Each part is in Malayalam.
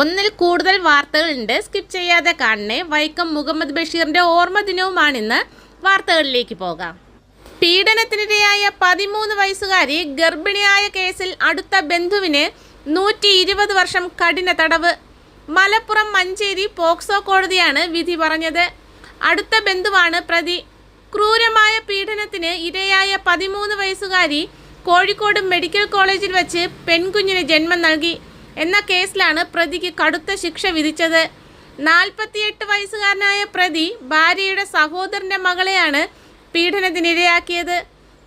ഒന്നിൽ കൂടുതൽ വാർത്തകളുണ്ട്. സ്കിപ്പ് ചെയ്യാതെ കാണണേ. വൈക്കം മുഹമ്മദ് ബഷീറിന്റെ ഓർമ്മ ദിനവുമാണിന്ന്. വാർത്തകളിലേക്ക് പോകാം. പീഡനത്തിനിരയായ പതിമൂന്ന് വയസ്സുകാരി ഗർഭിണിയായ കേസിൽ അടുത്ത ബന്ധുവിന് നൂറ്റി ഇരുപത് വർഷം കഠിന തടവ്. മലപ്പുറം മഞ്ചേരി പോക്സോ കോടതിയാണ് വിധി പറഞ്ഞത്. അടുത്ത ബന്ധുവാണ് പ്രതി. ക്രൂരമായ പീഡനത്തിന് ഇരയായ പതിമൂന്ന് വയസ്സുകാരി കോഴിക്കോട് മെഡിക്കൽ കോളേജിൽ വച്ച് പെൺകുഞ്ഞിന് ജന്മം നൽകി. എന്ന കേസിലാണ് പ്രതിക്ക് കടുത്ത ശിക്ഷ വിധിച്ചത്. നാൽപ്പത്തിയെട്ട് വയസ്സുകാരനായ പ്രതി ഭാര്യയുടെ സഹോദരന്റെ മകളെയാണ് പീഡനത്തിനിരയാക്കിയത്.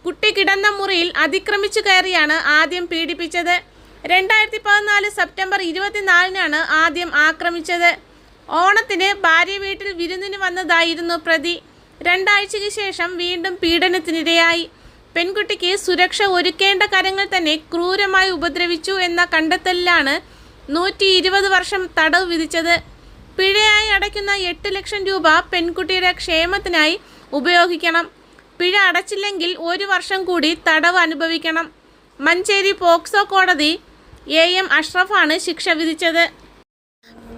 കുട്ടി കിടന്ന മുറിയിൽ അതിക്രമിച്ചു കയറിയാണ് ആദ്യം പീഡിപ്പിച്ചത്. രണ്ടായിരത്തി പതിനാല് സെപ്റ്റംബർ ഇരുപത്തിനാലിനാണ് ആദ്യം ആക്രമിച്ചത്. ഓണത്തിന് ഭാര്യ വീട്ടിൽ വിരുന്നിന് വന്നതായിരുന്നു പ്രതി. രണ്ടാഴ്ചയ്ക്ക് ശേഷം വീണ്ടും പീഡനത്തിനിരയായി. പെൺകുട്ടിക്ക് സുരക്ഷ ഒരുക്കേണ്ട കരങ്ങൾ തന്നെ ക്രൂരമായി ഉപദ്രവിച്ചു എന്ന കണ്ടെത്തലിലാണ് നൂറ്റി ഇരുപത് വർഷം തടവ് വിധിച്ചത്. പിഴയായി അടയ്ക്കുന്ന എട്ട് ലക്ഷം രൂപ പെൺകുട്ടിയുടെ ക്ഷേമത്തിനായി ഉപയോഗിക്കണം. പിഴ അടച്ചില്ലെങ്കിൽ ഒരു വർഷം കൂടി തടവ് അനുഭവിക്കണം. മഞ്ചേരി പോക്സോ കോടതി എ എം അഷ്റഫാണ് ശിക്ഷ വിധിച്ചത്.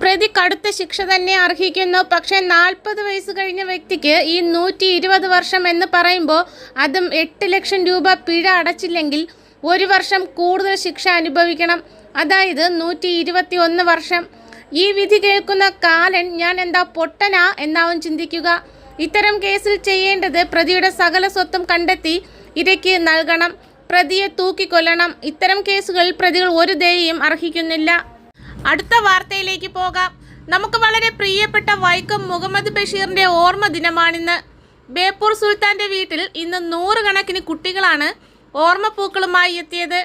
പ്രതി കടുത്ത ശിക്ഷ തന്നെ അർഹിക്കുന്നു. പക്ഷേ നാൽപ്പത് വയസ്സ് കഴിഞ്ഞ വ്യക്തിക്ക് ഈ നൂറ്റി ഇരുപത് വർഷം എന്ന് പറയുമ്പോൾ അതും എട്ട് ലക്ഷം രൂപ പിഴ അടച്ചില്ലെങ്കിൽ ഒരു വർഷം കൂടുതൽ ശിക്ഷ അനുഭവിക്കണം. അതായത് നൂറ്റി ഇരുപത്തി ഒന്ന് വർഷം. ഈ വിധി കേൾക്കുന്ന കാലൻ ഞാൻ എന്താ പൊട്ടനാ എന്നാവും ചിന്തിക്കുക. ഇത്തരം കേസിൽ ചെയ്യേണ്ടത് പ്രതിയുടെ സകല സ്വത്തും കണ്ടെത്തി ഇരയ്ക്ക് നൽകണം. പ്രതിയെ തൂക്കിക്കൊല്ലണം. ഇത്തരം കേസുകളിൽ പ്രതികൾ ഒരു ദയയും അർഹിക്കുന്നില്ല. അടുത്ത വാർത്തയിലേക്ക് പോകാം. നമുക്ക് വളരെ പ്രിയപ്പെട്ട വൈക്കം മുഹമ്മദ് ബഷീറിന്റെ ഓർമ്മ ദിനമാണിന്ന്. ബേപ്പൂർ സുൽത്താന്റെ വീട്ടിൽ ഇന്ന് നൂറുകണക്കിന് കുട്ടികളാണ് ഓർമ്മപ്പൂക്കളുമായി എത്തിയത്.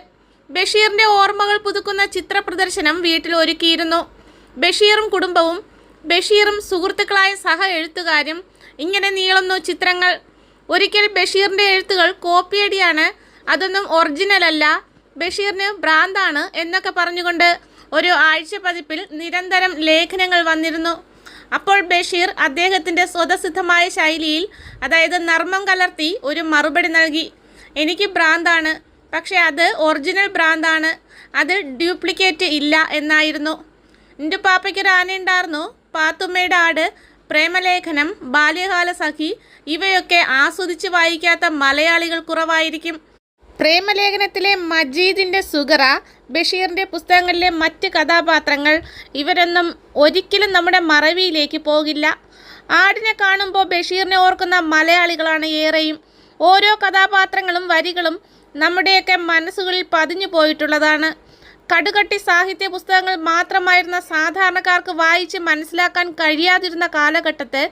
ബഷീറിന്റെ ഓർമ്മകൾ പുതുക്കുന്ന ചിത്ര പ്രദർശനം വീട്ടിൽ ഒരുക്കിയിരുന്നു. ബഷീറും കുടുംബവും ബഷീറും സുഹൃത്തുക്കളായ സഹ എഴുത്തുകാരും ഇങ്ങനെ നീളുന്നു ചിത്രങ്ങൾ. ഒരിക്കൽ ബഷീറിന്റെ എഴുത്തുകൾ കോപ്പിയടിയാണ് അതൊന്നും ഒറിജിനൽ അല്ല ബഷീറിന് ഭ്രാന്താണ് എന്നൊക്കെ പറഞ്ഞുകൊണ്ട് ഒരു ആഴ്ച പതിപ്പിൽ നിരന്തരം ലേഖനങ്ങൾ വന്നിരുന്നു. അപ്പോൾ ബഷീർ അദ്ദേഹത്തിന്റെ സ്വതസിദ്ധമായ ശൈലിയിൽ അതായത് നർമ്മം കലർത്തി ഒരു മറുപടി നൽകി. എനിക്ക് ഭ്രാന്താണ് പക്ഷേ അത് ഒറിജിനൽ ഭ്രാന്താണ്. അത് ഡ്യൂപ്ലിക്കേറ്റ് ഇല്ല എന്നായിരുന്നു. എന്റെ പാപ്പയ്ക്കൊരു ആനയുണ്ടായിരുന്നു പാത്തുമ്മയുടെ ആട് പ്രേമലേഖനം ബാല്യകാല സഖി ഇവയൊക്കെ ആസ്വദിച്ച് വായിക്കാത്ത മലയാളികൾ കുറവായിരിക്കും. പ്രേമലേഖനത്തിലെ മജീദിന്റെ സുഗറ ബഷീറിന്റെ പുസ്തകങ്ങളിലെ മറ്റ് കഥാപാത്രങ്ങൾ ഇവരൊന്നും ഒരിക്കലും നമ്മുടെ മറവിയിലേക്ക് പോകില്ല. ആടിനെ കാണുമ്പോൾ ബഷീറിനെ ഓർക്കുന്ന മലയാളികളാണ് ഏറെയും. ഓരോ കഥാപാത്രങ്ങളും വരികളും നമ്മുടെയൊക്കെ മനസ്സുകളിൽ പതിഞ്ഞു പോയിട്ടുള്ളതാണ്. കടുകട്ടി സാഹിത്യ പുസ്തകങ്ങൾ മാത്രമായിരുന്ന സാധാരണക്കാർക്ക് വായിച്ച് മനസ്സിലാക്കാൻ കഴിയാതിരുന്ന കാലഘട്ടത്ത്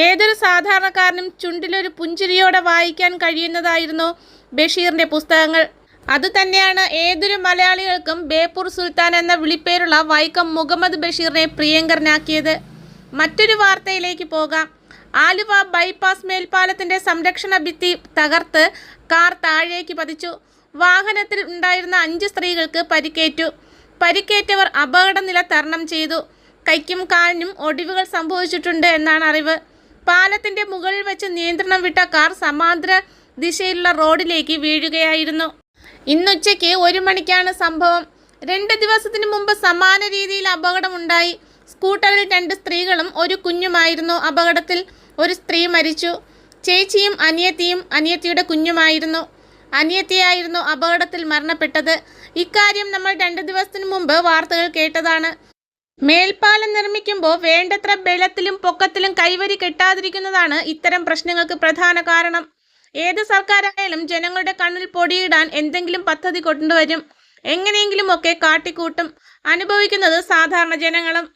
ഏതൊരു സാധാരണക്കാരനും ചുണ്ടിലൊരു പുഞ്ചിരിയോടെ വായിക്കാൻ കഴിയുന്നതായിരുന്നു ബഷീറിന്റെ പുസ്തകങ്ങൾ. അതുതന്നെയാണ് ഏതൊരു മലയാളികൾക്കും ബേപ്പൂർ സുൽത്താൻ എന്ന വിളിപ്പേരുള്ള വൈക്കം മുഹമ്മദ് ബഷീറിനെ പ്രിയങ്കരനാക്കിയത്. മറ്റൊരു വാർത്തയിലേക്ക് പോകാം. ആലുവ ബൈപ്പാസ് മേൽപ്പാലത്തിന്റെ സംരക്ഷണ ഭിത്തി തകർത്ത് കാർ താഴേക്ക് പതിച്ചു. വാഹനത്തിൽ ഉണ്ടായിരുന്ന അഞ്ച് സ്ത്രീകൾക്ക് പരിക്കേറ്റു. പരിക്കേറ്റവർ അപകടനില തരണം ചെയ്തു. കൈക്കും കാലിനും ഒടിവുകൾ സംഭവിച്ചിട്ടുണ്ട് എന്നാണ് അറിവ്. പാലത്തിന്റെ മുകളിൽ വെച്ച് നിയന്ത്രണം വിട്ട കാർ സമാന്തര ദിശയിലുള്ള റോഡിലേക്ക് വീഴുകയായിരുന്നു. ഇന്നുച്ചയ്ക്ക് ഒരു മണിക്കാണ് സംഭവം. രണ്ട് ദിവസത്തിന് മുമ്പ് സമാന രീതിയിൽ അപകടമുണ്ടായി. സ്കൂട്ടറിൽ രണ്ട് സ്ത്രീകളും ഒരു കുഞ്ഞുമായിരുന്നു. അപകടത്തിൽ ഒരു സ്ത്രീ മരിച്ചു. ചേച്ചിയും അനിയത്തിയും അനിയത്തിയുടെ കുഞ്ഞുമായിരുന്നു. അനിയത്തിയായിരുന്നു അപകടത്തിൽ മരണപ്പെട്ടത്. ഇക്കാര്യം നമ്മൾ രണ്ട് ദിവസത്തിനു മുമ്പ് വാർത്തകൾ കേട്ടതാണ്. മേൽപ്പാലം നിർമ്മിക്കുമ്പോൾ വേണ്ടത്ര ബലത്തിലും പൊക്കത്തിലും കൈവരി കെട്ടാതിരിക്കുന്നതാണ് ഇത്തരം പ്രശ്നങ്ങൾക്ക് പ്രധാന കാരണം. ഏത് സർക്കാരായാലും ജനങ്ങളുടെ കണ്ണിൽ പൊടിയിടാൻ എന്തെങ്കിലും പദ്ധതി കൊണ്ടുവരും. എങ്ങനെയെങ്കിലുമൊക്കെ കാട്ടിക്കൂട്ടും. അനുഭവിക്കുന്നത് സാധാരണ ജനങ്ങളും.